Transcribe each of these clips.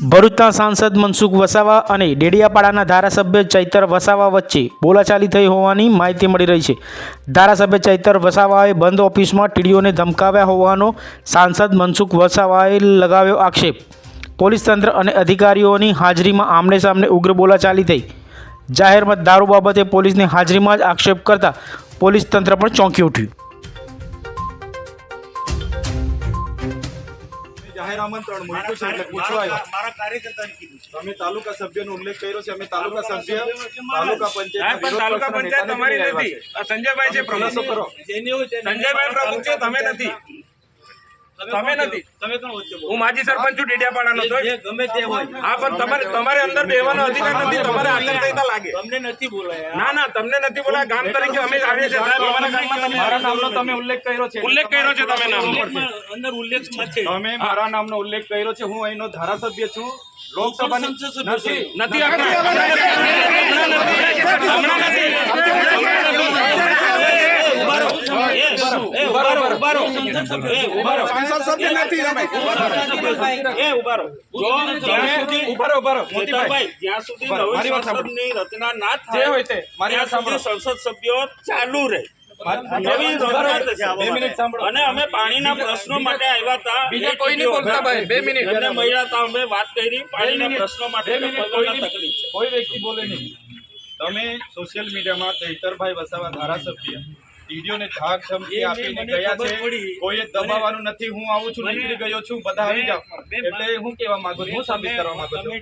ભરૂચના સાંસદ મનસુખ વસાવા અને ડેડિયાપાડાના ધારાસભ્ય ચૈતર વસાવા વચ્ચે બોલાચાલી થઈ હોવાની માહિતી મળી રહી છે. ધારાસભ્ય ચૈતર વસાવાએ બંધ ઓફિસમાં ટીડીઓને ધમકાવ્યા હોવાનો સાંસદ મનસુખ વસાવાએ લગાવ્યો આક્ષેપ. પોલીસ તંત્ર અને અધિકારીઓની હાજરીમાં આમને સામને ઉગ્ર બોલાચાલી થઈ. જાહેરમાં દારૂ બાબતે પોલીસની હાજરીમાં જ આક્ષેપ કરતા પોલીસ તંત્ર પણ ચોંકી ઉઠ્યું. જાહેર આમંત્રણ મળ્યું છે એટલે પૂછવા આવ્યા. મારા કાર્યકર્તાને કીધું છે. તમે તાલુકા સભ્યનો ઉલ્લેખ કર્યો છે અમે તાલુકા સભ્ય તાલુકા પંચાયત તાલુકા પંચાયત તમારી નથી. સંજયભાઈ છે. પ્રમુખ કરો. સંજયભાઈ પ્રમુખ છે તમે નથી. તમે નથી. તમે કોણ વચ્ચે હું માજી સરપંચ છું ડેડિયાપાડાનો તો ગમે તે હોય. હા પણ તમારે તમારે અંદર બેવાનો અધિકાર નથી તમારે આચારસંહિતા લાગે. તમને નથી બોલાયા. ના ના તમને નથી બોલા ગામ તરીકે અમે આવીએ છીએ. સાહેબ અમારા ગામમાં તમે મારા નામનો તમે ઉલ્લેખ કર્યો છે. ઉલ્લેખ કર્યો છે તમે નામનો. અંદર ઉલ્લેખ છે. તમે મારા નામનો ઉલ્લેખ કર્યો છે. હું અહીંનો ધારાસભ્ય છું. લોકસભાની સંસદ નથી. નથી હમણાં નથી. સભ્ય નથી. રચના ના થાય સંસદ સભ્યો ચાલુ રહે મારી- નવી ઊભા રહો. રચના થશે બે મિનિટ સાંભળો અને અમે પાણીના પ્રશ્નો માટે આવ્યા હતા બીજા કોઈ નહીં બોલતા ભાઈ બે મિનિટ અને મહિલા હતા અમે વાત કરી પાણીના. પ્રશ્નો માટે કોઈ વ્યક્તિ બોલે નહીં તમે સોશિયલ મીડિયામાં ચૈતરભાઈ વસાવા ધારાસભ્ય વિડીયોને ધાક ધમકી આપીને ગયા છે. કોઈએ દબાવવાનું નથી હું આવું છું નીકળી ગયો છું બધા આવી જાઓ. એટલે હું કેવા માંગુ છું હું સાબિત કરવા માંગુ છું.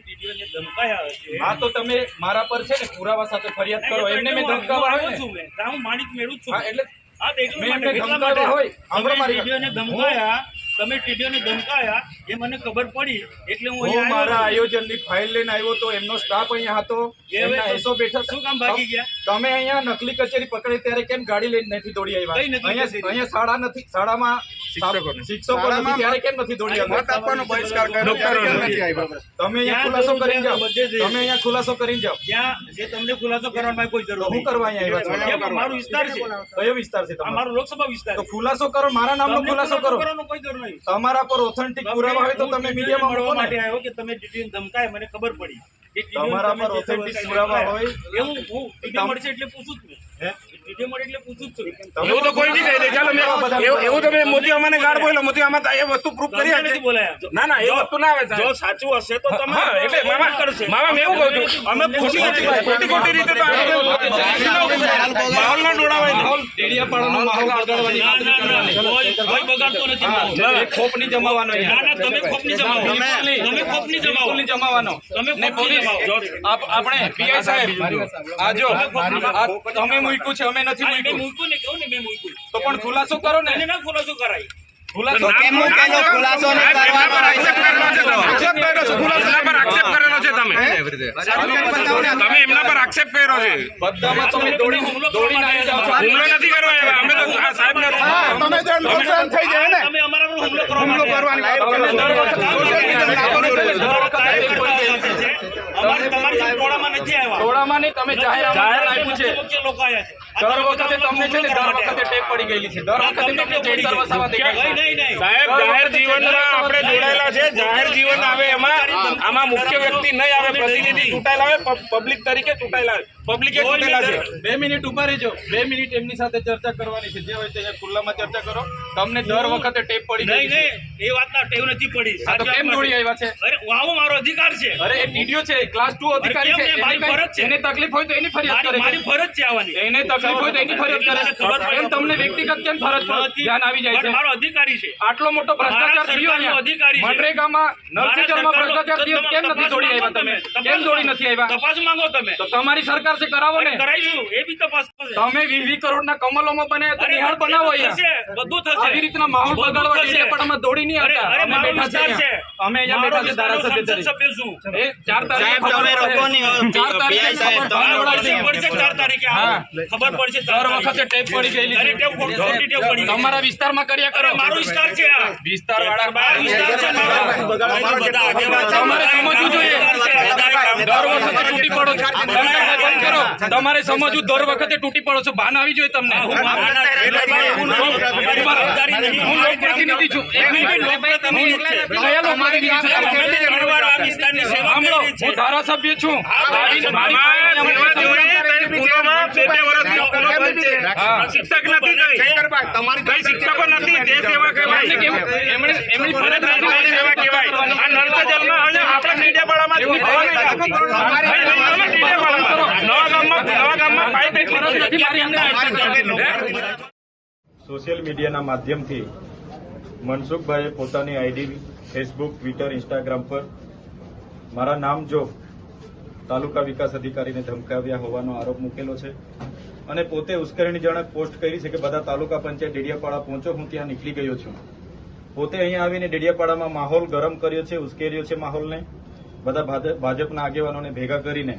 હા તો તમે મારા પર છે ને પુરાવા સાથે ફરિયાદ કરો. એમને મેં ધમકાવા આવ્યો છું હું માણિક મેળવું છું. એટલે મેં. હોય. મારી ધમકાયા. તમે ટીડીઓને ધમકાયા એ મને ખબર પડી એટલે હું હું મારા આયોજનની ફાઇલ લઈને આવ્યો તો એમનો સ્ટાફ અહીંયા હતો એમના એસો બેઠા શું કામ ભાગી ગયા? તમે અહીંયા નકલી કચેરી પકડી ત્યારે કેમ ગાડી લઈને નથી દોડી આવ્યા? અહીંયા શાળા નથી શાળામાં શિક્ષકોને. શિક્ષકો નથી ત્યારે કેમ નથી દોડી આવ્યા આપવાનો બહિષ્કાર કર્યો. નથી આવ્યા? તમે અહીંયા ખુલાસો કરીને જાઓ. તમે અહીંયા ખુલાસો કરીને જાઓ. જ્યાં જે તમને ખુલાસો કરવાનો કોઈ જરૂર હું કરવા અહીંયા આવ્યા છો? મારો વિસ્તાર છે. કયો વિસ્તાર છે તમારો? લોકસભા વિસ્તાર તો ખુલાસો કરો મારા નામનો ખુલાસો કરો. કોઈ જરૂર નહીં. તમારા પર ઓથેન્ટિક પુરાવા હોય તો તમે મીડિયામાં મળવા માટે આવ્યો કે તમે ટીડીઓને ધમકાય મને ખબર પડી તમારા પર ઓથેન્ટિક પુરાવા હોય. એવું હું મળશે એટલે પૂછું જ એવું તો કોઈ નહીં કહી. દે ચાલો. એવું- એવું તો મેં મોદી અમાને ગાળ બોલ્યો મોદી આમાં એ વસ્તુ પ્રૂફ કરી બોલાયા. ના ના એ વસ્તુ ના આવે જો સાચું હશે તો તમે એટલે મામા કરશે? મામા મેં એવું કહું છું. અમે ખોટી ખોટી ખોટી ખોટી રીતે તો આપણે માહોલ ના ડોળાવાય ને. ડેડિયાપાડાનો માહોલ બગાડવાની ના, ના, ના, કોઈ- કોઈ બગાડતો નથી ખોપ નહીં જમાવાનો ના ના તમે ખોપની જમાવો. તમે ખોપની બિલકુલ જમાવો. નહીં જમાવાનો. તમે ને પોલીસ આપણે પીઆઈ સાહેબ આ જો તમે મૂક્યું છે. અમે નથી મૂક્યું. મૂક્યું ને કહું ને મેં મૂક્યું. તો પણ ખુલાસો કરો ને. એને ના ખુલાસો કરાય. ખુલાસો કેમ મૂકેલો ખુલાસો ને કરવા આક્ષેપ કરેલો છે તમે. આક્ષેપ કરેલો છે ખુલાસો પર આક્ષેપ કરેલો છે તમે. તમે એમના પર આક્ષેપ કર્યો છે. બધામાં તમે દોડી દોડીને આવી જાઓ હુમલો નથી કરવા અમે તો આ સાહેબના તમે જે નુકસાન થઈ જાય ને. તમે અમારા પર હુમલો કરવા હુમલો માટે કરવાની વાત કરો. અમારે તમારી ટોળામાં નથી આવ્યા. ટોળામાં નહીં તમે જાહેર જાહેર આપ્યું છે. મુખ્ય લોકો આવ્યા છે. દર વખતે તમને છે ને દર વખતે ટેપ પડી ગયેલી છે. દર વખતે તમને તમને ટેપ પડી ચેતર વસાવા ગઈ. દેખાય. નહીં, નહીં, નહીં. સાહેબ જાહેર જીવનમાં આપણે જોડાયેલા છે. જાહેર જીવન આવે એમાં આમાં મુખ્ય વ્યક્તિ નહીં આવે પ્રતિનિધિ ચૂંટાયેલા આવે પબ્લિક તરીકે ચૂંટાયેલા આવે પબ્લિકે ચૂંટેલા છે. બે મિનિટ ઊભા રહેજો. બે મિનિટ એમની સાથે ચર્ચા કરવાની છે. જે હોય તે ખુલ્લામાં ચર્ચા કરો. તમને દર વખતે ટેપ પડી નહીં નહીં. એ વાતના ટેવ નથી પડી. આ તો કેમ દોડી આવ્યા છે? અરે આવો મારો અધિકાર છે. અરે એ ટીડીઓ છે. ક્લાસ 2 અધિકારી છે. મારી ફરજ છે. એને તકલીફ હોય તો એની ફરિયાદ કરે મારી ફરજ છે આવવાની એને તકલીફ હોય તો એની ફરિયાદ કરે એમ તમને વ્યક્તિગત કેમ ફરજ ધ્યાન આવી જાય છે. મારો અધિકારી છે. આટલો મોટો ભ્રષ્ટાચાર થયો સરકારનો અધિકારી છે. મનરેગામાં નરસિંહ ભ્રષ્ટાચાર થયો. કેમ નથી દોડી આવ્યા તમે. કેમ દોડી નથી આવ્યા? તપાસ માંગો તમે. તો તમારી સરકાર છે કરાવો ને. કરાઈશું એ બી તપાસ. તમે વીવી વીસ કરોડના કમલોમાં બને તો નિહાળ બનાવો બધું અહીંયા. થશે બધું થશે. આવી રીતના માહોલ બગાડવા. ડેડિયાપાડામાં દોડી નહીં આવતા. અમે બેઠા છે. અમે અહીંયા બેઠા છે ધારાસભ્ય તરીકે. સભ્ય છું. એ 4 તારીખે તમે રોકો નહીં. 4 તારીખે ખબર પડશે, રોકો નહીં. પડશે ચાર તારીખે આવો. ખબર પડશે દર વખતે ટેપ પડી ગયેલી અરે ટેપ ખોટી ટેપ પડી તમારા વિસ્તારમાં કર્યા કરો. મારું વિસ્તાર છે આ. વિસ્તાર વાળા આ વિસ્તાર છે મારો. બગાડવા. તમારે સમજવું જોઈએ. દર વખતે તૂટી પડો છો. દંકા બંધ કરો. તમારે સમજવું દર વખતે તૂટી પડો છો ભાન આવી જોઈએ તમને. હું લોકપ્રતિનિધિ છું. ધારાસભ્ય છું. શિક્ષક નથી તમારી શિક્ષકો નથી. તે સેવા કહેવાય? એમણે એમની ફરજ ફરજ નથી, સેવા કહેવાય. આ નર્સ જલમાં આપણે મીડિયાપાડામાં અહીં સોશિયલ મીડિયાના માધ્યમથી મનસુખભાઈએ પોતાની આઈડી ફેસબુક ટ્વિટર ઇન્સ્ટાગ્રામ પર મારા નામ જો તાલુકા વિકાસ અધિકારીને ધમકાવ્યા હોવાનો આરોપ મૂકેલો છે અને પોતે ઉશ્કેરણીજનક પોસ્ટ કરી છે કે બધા તાલુકા પંચાયત ડેડિયાપાડા પહોંચો હું ત્યાં નીકળી ગયો છું. પોતે અહીંયા આવીને ડેડિયાપાડામાં માહોલ ગરમ કર્યો છે ઉશ્કેર્યો છે માહોલને. બધા ભાજપ- ભાજપના આગેવાનોને ભેગા કરીને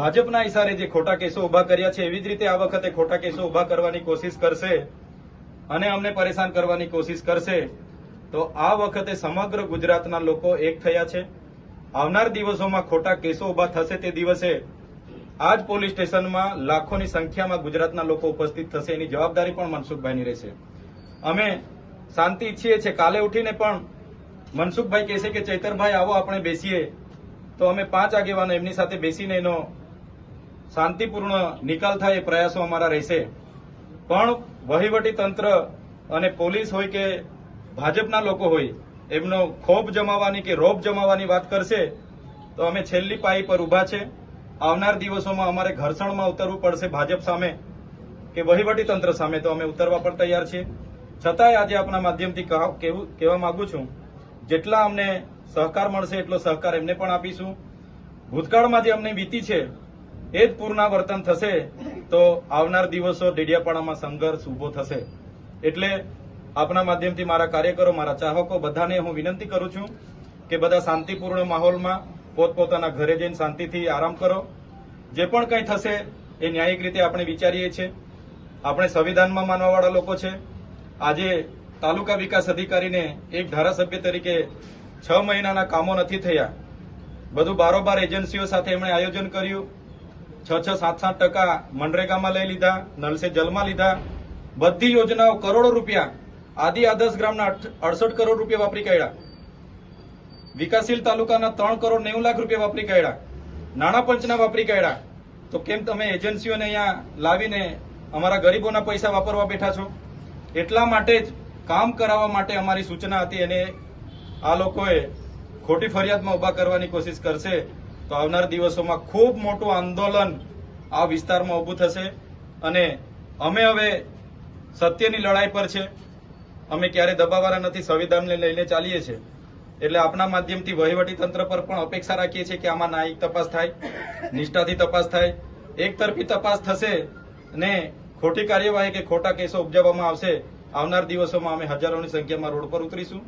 ભાજપના ઇશારે જે ખોટા કેસો ઊભા કર્યા છે, એવી જ રીતે આ વખતે ખોટા કેસો ઊભા કરવાની કોશિશ કરશે અને અમને પરેશાન કરવાની કોશિશ કરશે, તો આ વખતે સમગ્ર ગુજરાતના લોકો એક થયા છે. આવનાર દિવસોમાં ખોટા કેસો ઊભા થશે તે દિવસે આ જ પોલીસ સ્ટેશનમાં લાખોની સંખ્યામાં ગુજરાતના લોકો ઉપસ્થિત થશે, એની જવાબદારી પણ મનસુખભાઈની રહેશે. અમે શાંતિ ઈચ્છીએ છીએ, કાલે ઉઠીને પણ મનસુખભાઈ કહેશે કે, ચૈતરભાઈ, આવો, આપણે બેસીએ. તો અમે પાંચ આગેવાનો એમની સાથે બેસીને એનો શાંતિપૂર્ણ નિકાલ થાય એ પ્રયાસો અમારા રહેશે. પણ વહીવટી તંત્ર અને પોલીસ હોય કે ભાજપના લોકો હોય, એમનો ખોફ જમાવવાની કે રોપ જમાવવાની વાત કરશે, તો અમે છેલ્લી પાઈ પર ઊભા છે. આવનાર દિવસોમાં અમારે ઘર્ષણમાં ઉતરવું પડશે ભાજપ સામે કે વહીવટી તંત્ર સામે, તો અમે ઉતરવા પણ તૈયાર છીએ. છતાંય આજે આપણા માધ્યમથી કહા- કહેવા માંગુ છું, જેટલા અમને સહકાર મળશે એટલો સહકાર એમને પણ આપીશું. ભૂતકાળમાં જે અમને વીતી છે એ જ પુનરાવર્તન થશે તો આવનાર દિવસો ડેડિયાપાડામાં સંઘર્ષ ઊભો થશે. એટલે આપના માધ્યમથી મારા કાર્યકરો, મારા ચાહકો, બધાને હું વિનંતી કરું છું કે બધા શાંતિપૂર્ણ માહોલમાં પોતપોતાના ઘરે જઈને શાંતિથી આરામ કરો. જે પણ કંઈ થશે એ ન્યાયિક રીતે આપણે વિચારીએ છીએ. આપણે સંવિધાનમાં માનવાવાળા લોકો છે. આજે તાલુકા વિકાસ અધિકારીને એક ધારાસભ્ય તરીકે છ મહિનાના કામો નથી થયા. બધું બારોબાર એજન્સીઓ સાથે એમણે આયોજન કર્યું. છ છ સાત સાત ટકા મનરેગામાં લઈ લીધા નલસે જલમાં લીધા. બધી યોજનાઓ કરોડો રૂપિયા, આદિ આદર્શ ગ્રામના અડસઠ કરોડ રૂપિયા વાપરી કાઢ્યા. વિકાસશીલ તાલુકાના ત્રણ કરોડ નેવું લાખ રૂપિયા વાપરી કાઢ્યા. નાણાં પંચના વાપરી કાઢ્યા. તો કેમ તમે એજન્સીઓને અહીંયા લાવીને અમારા ગરીબોના પૈસા વાપરવા બેઠા છો? એટલા માટે જ કામ કરાવવા માટે અમારી સૂચના હતી અને આ લોકોએ ખોટી ફરિયાદમાં ઊભા કરવાની કોશિશ કરશે. તો આવનાર દિવસોમાં ખૂબ મોટું આંદોલન આ વિસ્તારમાં ઊભું થશે. અને અમે હવે સત્યની લડાઈ પર છે. અમે ક્યારે દબાવવાના નથી, સંવિધાનને લઈને ચાલીએ છીએ. એટલે આપણા માધ્યમથી વહીવટી તંત્ર પર પણ અપેક્ષા રાખીએ છીએ કે આમાં ન્યાયિક તપાસ થાય, નિષ્ઠાથી તપાસ થાય. એક તરફી તપાસ થશે ને ખોટી કાર્યવાહી કે ખોટા કેસો ઉપજાવવામાં આવશે. આવનાર દિવસોમાં અમે હજારોની સંખ્યામાં રોડ પર ઉતરીશું.